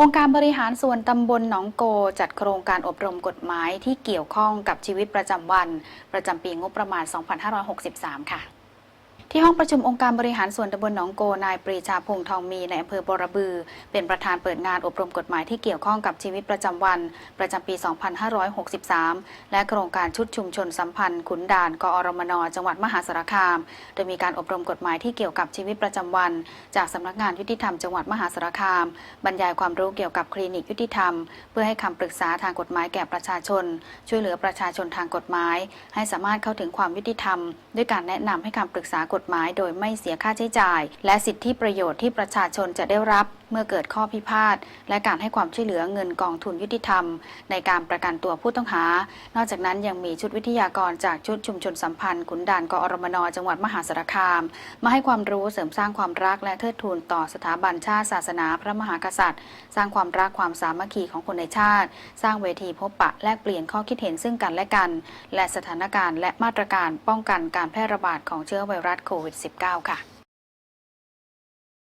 องค์การบริหารส่วนตำบลหนองโกจัดโครงการอบรมกฎหมายที่เกี่ยวข้องกับชีวิตประจำวัน ประจำปีงบประมาณ 2563 ค่ะ ที่ห้องประชุมองค์การบริหารส่วนตำบลหนองโก นายปรีชาพงษ์ทองมีในอำเภอบรบือ เป็นประธานเปิดงานอบรมกฎหมายที่เกี่ยวข้องกับชีวิตประจำวัน ประจำปี 2563 และโครงการชุดชุมชนสัมพันธ์ ขุนด่าน กอรมน จังหวัดมหาสารคาม โดยมีการอบรมกฎหมายที่เกี่ยวกับชีวิตประจำวัน จากสำนักงานยุติธรรมจังหวัดมหาสารคาม บรรยายความรู้เกี่ยวกับคลินิกยุติธรรม เพื่อให้คำปรึกษาทางกฎหมายแก่ประชาชน ช่วยเหลือประชาชนทางกฎหมาย ให้สามารถเข้าถึงความยุติธรรม ด้วยการแนะนำให้คำปรึกษากฎหมายโดยไม่เสียค่าใช้จ่าย และสิทธิประโยชน์ที่ประชาชนจะได้รับ มื่อเกิดข้อพิพาทและการให้ความช่วยเหลือเงินกองทุนยุติธรรม ในการประกันตัวผู้ต้องหา นอกจากนั้นยังมีชุดวิทยากรจากชุดชุมชนสัมพันธ์ขุนด่านกอรมนจังหวัดมหาสารคาม มาให้ความรู้เสริมสร้างความรักและเทิดทูนต่อสถาบันชาติศาสนาพระมหากษัตริย์ สร้างความรักความสามัคคีของคนในชาติ สร้างเวทีพบปะแลกเปลี่ยนข้อคิดเห็นซึ่งกันและกัน และสถานการณ์และมาตรการป้องกันการแพร่ระบาดของเชื้อไวรัสโควิด -19 ค่ะ